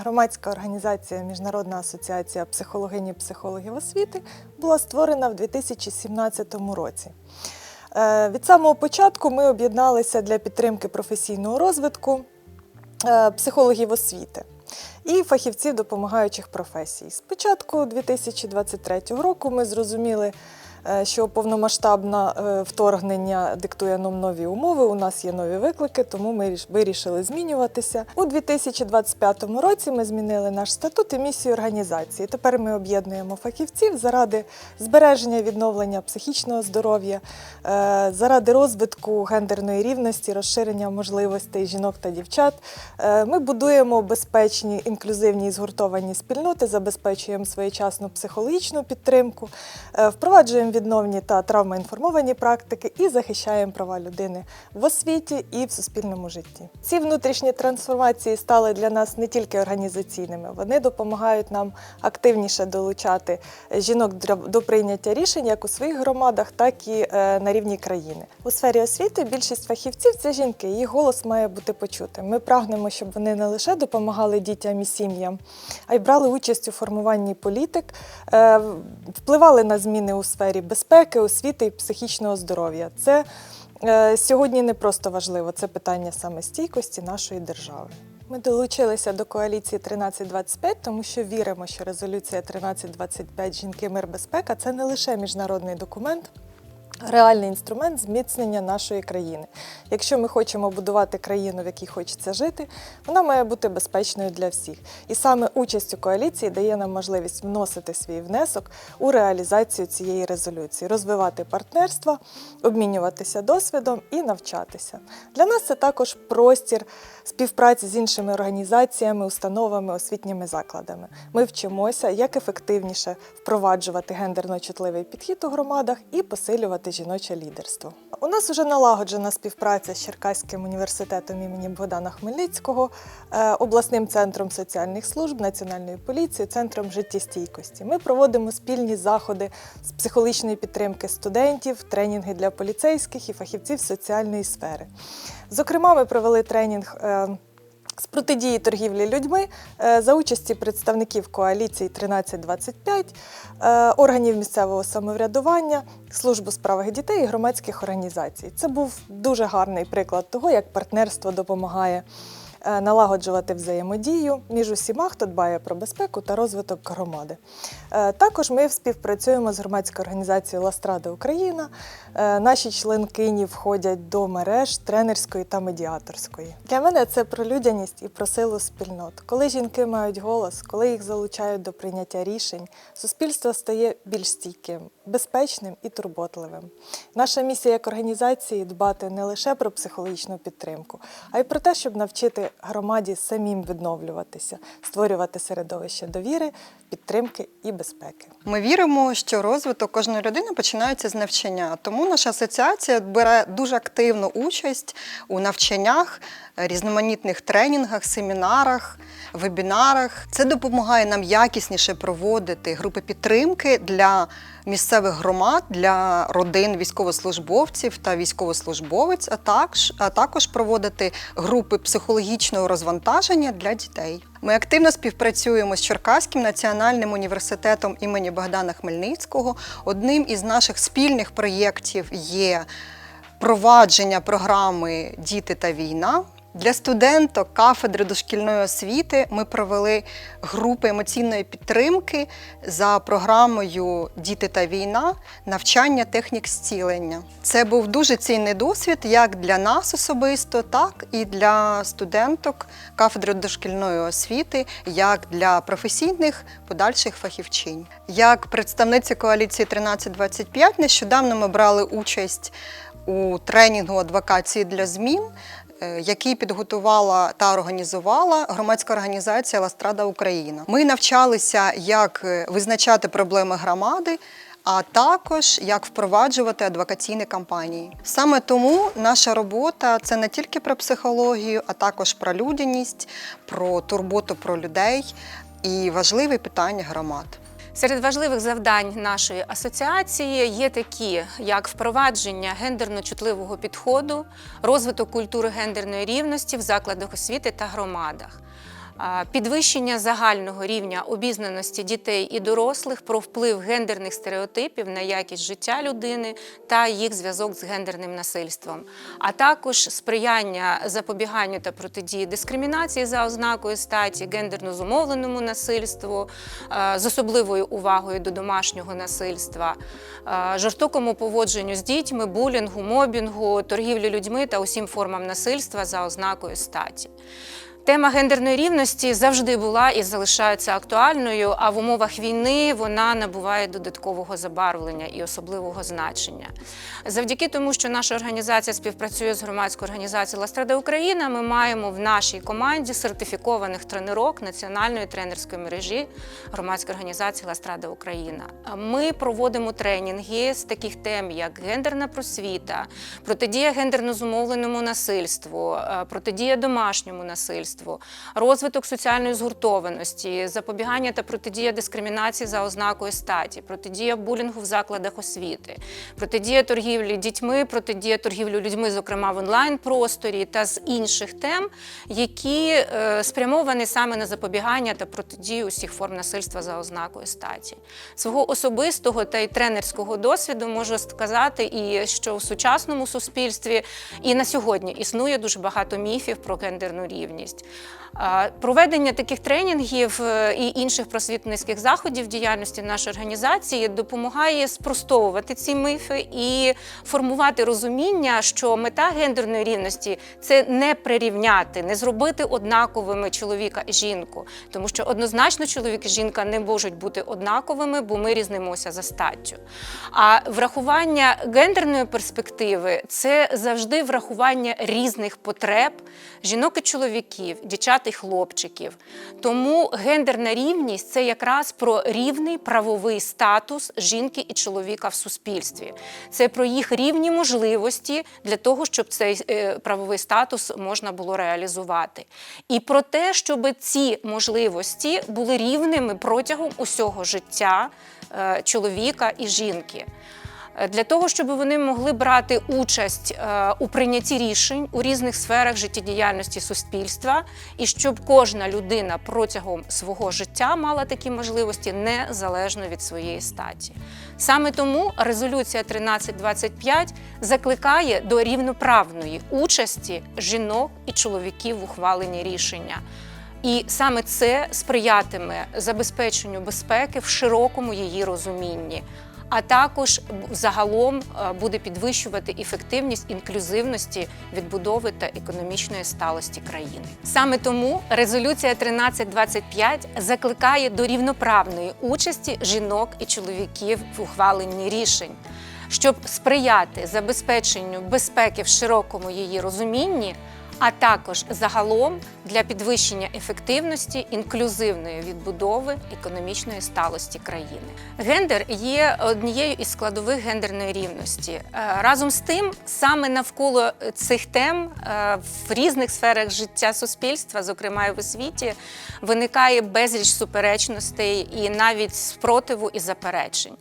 Громадська організація Міжнародна асоціація психологині психологів освіти була створена в 2017 році. Е, Від самого початку ми об'єдналися для підтримки професійного розвитку е, психологів освіти і фахівців допомагаючих професій. З початку 2023 року ми зрозуміли, що повномасштабне е, вторгнення диктує нам нові умови. У нас є нові виклики, тому ми вирішили змінюватися. У 2025 році ми змінили наш статут і місію організації. Тепер ми об'єднуємо фахівців заради збереження відновлення психічного здоров'я, е, заради розвитку гендерної рівності, розширення можливостей жінок та дівчат. Е, Ми будуємо безпечні, інклюзивні і згуртовані спільноти, забезпечуємо своєчасну психологічну підтримку, е, впроваджуємо відновні та травмоінформовані практики і захищаємо права людини в освіті і в суспільному житті. Ці внутрішні трансформації стали для нас не тільки організаційними, вони допомагають нам активніше долучати жінок до прийняття рішень як у своїх громадах, так і е, на рівні країни. У сфері освіти більшість фахівців це жінки. Їх голос має бути почутим. Ми прагнемо, щоб вони не лише допомагали дітям і сім'ям, а й брали участь у формуванні політик, е, впливали на зміни у сфері безпеки, освіти і психічного здоров'я. Це е, сьогодні не просто важливо, це питання саме стійкості нашої держави. Ми долучилися до коаліції 1325, тому що віримо, що резолюція 1325 Жінки, мир, безпека це не лише міжнародний документ. Реальний інструмент зміцнення нашої країни. Якщо ми хочемо будувати країну, в якій хочеться жити, вона має бути безпечною для всіх. І саме участь у коаліції дає нам можливість вносити свій внесок у реалізацію цієї резолюції, розвивати партнерства, обмінюватися досвідом і навчатися. Для нас це також простір співпраці з іншими організаціями, установами, освітніми закладами. Ми вчимося, як ефективніше впроваджувати гендерно чутливий підхід у громадах і посилювати жіноче лідерство. У нас вже налагоджена співпраця з Черкаським університетом імені Богдана Хмельницького, е, обласним центром соціальних служб, національною поліцією, центром життєстійкості. Ми проводимо спільні заходи з психологічної підтримки студентів, тренінги для поліцейських і фахівців соціальної сфери. Зокрема, ми провели тренінг. З протидії торгівлі людьми е, за участі представників коаліції 1325, е, органів місцевого самоврядування, службу справах дітей і громадських організацій. Це був дуже гарний приклад того, як партнерство допомагає налагоджувати взаємодію між усіма, хто дбає про безпеку та розвиток громади. Е, Також ми співпрацюємо з громадською організацією Ластрада Україна. Е, Наші членкині входять до мереж тренерської та медіаторської. Для мене це про людяність і про силу спільнот. Коли жінки мають голос, коли їх залучають до прийняття рішень, суспільство стає більш стійким, безпечним і турботливим. Наша місія як організації дбати не лише про психологічну підтримку, а й про те, щоб навчити громаді самим відновлюватися, створювати середовище довіри, підтримки і безпеки. Ми віримо, що розвиток кожної людини починається з навчання. Тому наша асоціація бере дуже активну участь у навчаннях, е, різноманітних тренінгах, семінарах, вебінарах. Це допомагає нам якісніше проводити групи підтримки для місцевих громад, для родин військовослужбовців та військовослужбовець, а також, а також проводити групи психологічного розвантаження для дітей. Ми активно співпрацюємо з Черкаським національним університетом імені Богдана Хмельницького. Одним із наших спільних проєктів є провадження програми Діти та війна. Для студенток кафедри дошкільної освіти ми провели групи емоційної підтримки за програмою Діти та війна навчання технік зцілення. Це був дуже цінний досвід як для нас особисто, так і для студенток кафедри дошкільної освіти, як для професійних подальших фахівчинь. Як представниця коаліції 1325 нещодавно ми брали участь у тренінгу адвокації для змін, який підготувала та організувала громадська організація Ластрада Україна. Ми навчалися, як е, визначати проблеми громади. А також як впроваджувати адвокаційні кампанії. Саме тому наша робота це не тільки про психологію, а також про людяність, про турботу про людей і важливі питання громад. Серед важливих завдань нашої асоціації є такі, як впровадження гендерно-чутливого підходу, розвиток культури гендерної рівності в закладах освіти та громадах. Підвищення загального рівня обізнаності дітей і дорослих про вплив гендерних стереотипів на якість життя людини та їх зв'язок з гендерним насильством, а також сприяння запобіганню та протидії дискримінації за ознакою статі, гендерно зумовленому насильству, е, з особливою увагою до домашнього насильства, е, жорстокому поводженню з дітьми, булінгу, мобінгу, торгівлі людьми та усім формам насильства за ознакою статі. Тема гендерної рівності завжди була і залишається актуальною, а в умовах війни вона набуває додаткового забарвлення і особливого значення. Завдяки тому, що наша організація співпрацює з громадською організацією Ластрада Україна, ми маємо в нашій команді сертифікованих тренерок національної тренерської мережі громадської організації Ластрада Україна. Ми проводимо тренінги з таких тем, як гендерна просвіта, протидія гендерно зумовленому насильству, е, протидія домашньому насильству, розвиток соціальної згуртованості, запобігання та протидія дискримінації за ознакою статі, протидія булінгу в закладах освіти, протидія торгівлі дітьми, протидія торгівлі людьми, зокрема в онлайн-просторі та з інших тем, які е, спрямовані саме на запобігання та протидію усіх форм насильства за ознакою статі. Свого особистого та й тренерського досвіду можу сказати, і що в сучасному суспільстві і на сьогодні існує дуже багато міфів про гендерну рівність. А, Проведення таких тренінгів е, і інших просвітницьких заходів діяльності нашої організації допомагає спростовувати ці міфи і формувати розуміння, що мета гендерної рівності це не прирівняти, не зробити однаковими чоловіка і жінку, тому що однозначно чоловік і жінка не можуть бути однаковими, бо ми різнимося за статтю. А врахування гендерної перспективи це завжди врахування різних потреб жінок і чоловіків, дівчат і хлопчиків. Тому гендерна рівність це якраз про рівний правовий статус жінки і чоловіка в суспільстві. Це про їх рівні можливості для того, щоб цей е, правовий статус можна було реалізувати. І про те, щоб ці можливості були рівними протягом усього життя е, чоловіка і жінки. Е, Для того, щоб вони могли брати участь е, у прийнятті рішень у різних сферах життєдіяльності суспільства, і щоб кожна людина протягом свого життя мала такі можливості незалежно від своєї статі. Саме тому резолюція 1325 закликає до рівноправної участі жінок і чоловіків в ухваленні рішення. І саме це сприятиме забезпеченню безпеки в широкому її розумінні. А також загалом е, буде підвищувати ефективність інклюзивності відбудови та економічної сталості країни. Саме тому резолюція 1325 закликає до рівноправної участі жінок і чоловіків в ухваленні рішень, щоб сприяти забезпеченню безпеки в широкому її розумінні а також загалом для підвищення ефективності інклюзивної відбудови економічної сталості країни. Гендер є однією із складових гендерної рівності. Е, Разом з тим, саме навколо цих тем е, в різних сферах життя суспільства, зокрема і в освіті, виникає безліч суперечностей і навіть спротиву і заперечень.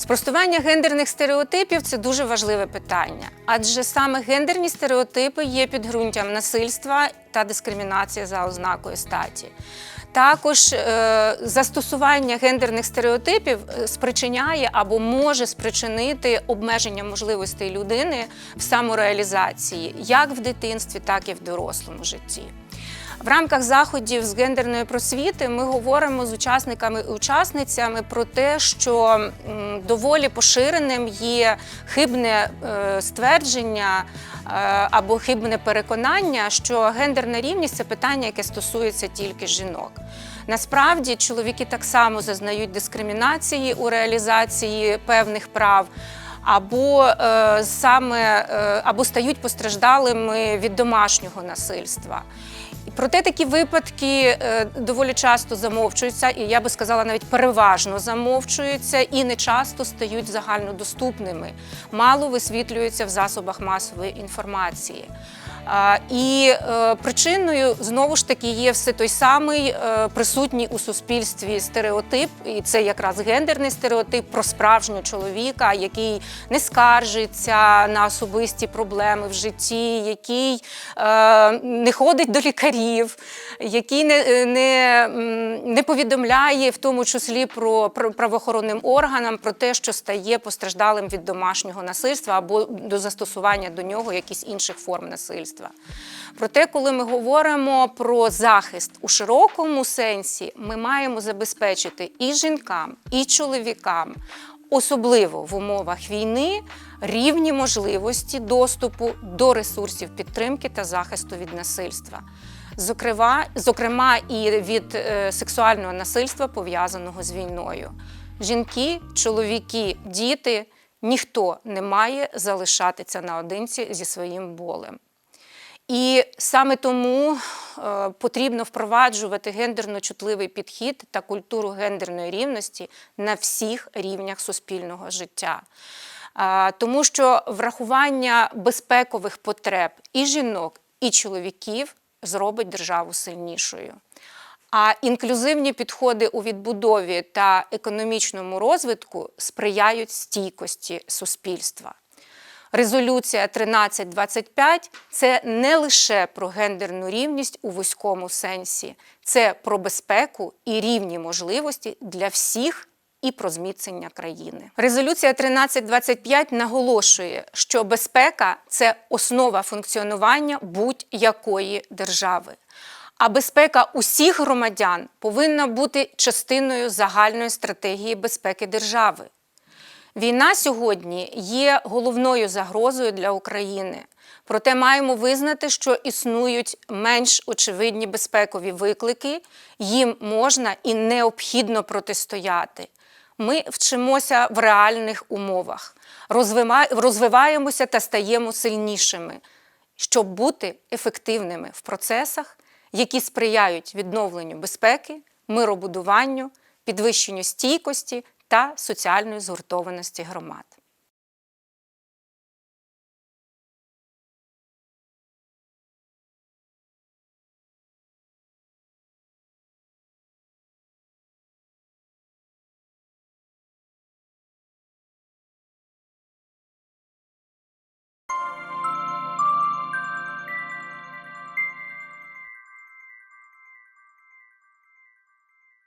Спростування гендерних стереотипів це дуже важливе питання, адже саме гендерні стереотипи є підґрунтям насильства та дискримінації за ознакою статі. Також е, застосування гендерних стереотипів е, спричиняє або може спричинити обмеження можливостей людини в самореалізації як в дитинстві, так і в дорослому житті. В рамках заходів з гендерної просвіти ми говоримо з учасниками і учасницями про те, що доволі поширеним є хибне е, ствердження е, або хибне переконання, що гендерна рівність це питання, яке стосується тільки жінок. Насправді чоловіки так само зазнають дискримінації у реалізації певних прав. Або е, саме е, або стають постраждалими від домашнього насильства. Проте такі випадки е, доволі часто замовчуються, і я би сказала, навіть переважно замовчуються і не часто стають загальнодоступними, мало висвітлюються в засобах масової інформації. І е, причиною знову ж таки є все той самий е, присутній у суспільстві стереотип, і це якраз гендерний стереотип про справжнього чоловіка, який не скаржиться на особисті проблеми в житті, який е, не ходить до лікарів, який не, не, не повідомляє в тому числі про правоохоронним органам про те, що стає постраждалим від домашнього насильства або до застосування до нього якихось інших форм насильства. Проте, коли ми говоримо про захист у широкому сенсі, ми маємо забезпечити і жінкам, і чоловікам, особливо в умовах війни, рівні можливості доступу до ресурсів підтримки та захисту від насильства. Зокрема, зокрема і від е, сексуального насильства, пов'язаного з війною. Жінки, чоловіки, діти ніхто не має залишатися наодинці зі своїм болем. І саме тому е, потрібно впроваджувати гендерно чутливий підхід та культуру гендерної рівності на всіх рівнях суспільного життя. Е, тому що врахування безпекових потреб і жінок, і чоловіків зробить державу сильнішою. А інклюзивні підходи у відбудові та економічному розвитку сприяють стійкості суспільства. Резолюція 1325 це не лише про гендерну рівність у вузькому сенсі, це про безпеку і рівні можливості для всіх і про зміцнення країни. Резолюція 1325 наголошує, що безпека це основа функціонування будь-якої держави. А безпека усіх громадян повинна бути частиною загальної стратегії безпеки держави. Війна сьогодні є головною загрозою для України. Проте маємо визнати, що існують менш очевидні безпекові виклики, їм можна і необхідно протистояти. Ми вчимося в реальних умовах, розвиваємося та стаємо сильнішими, щоб бути ефективними в процесах, які сприяють відновленню безпеки, миробудуванню, підвищенню стійкості та соціальної згуртованості громад.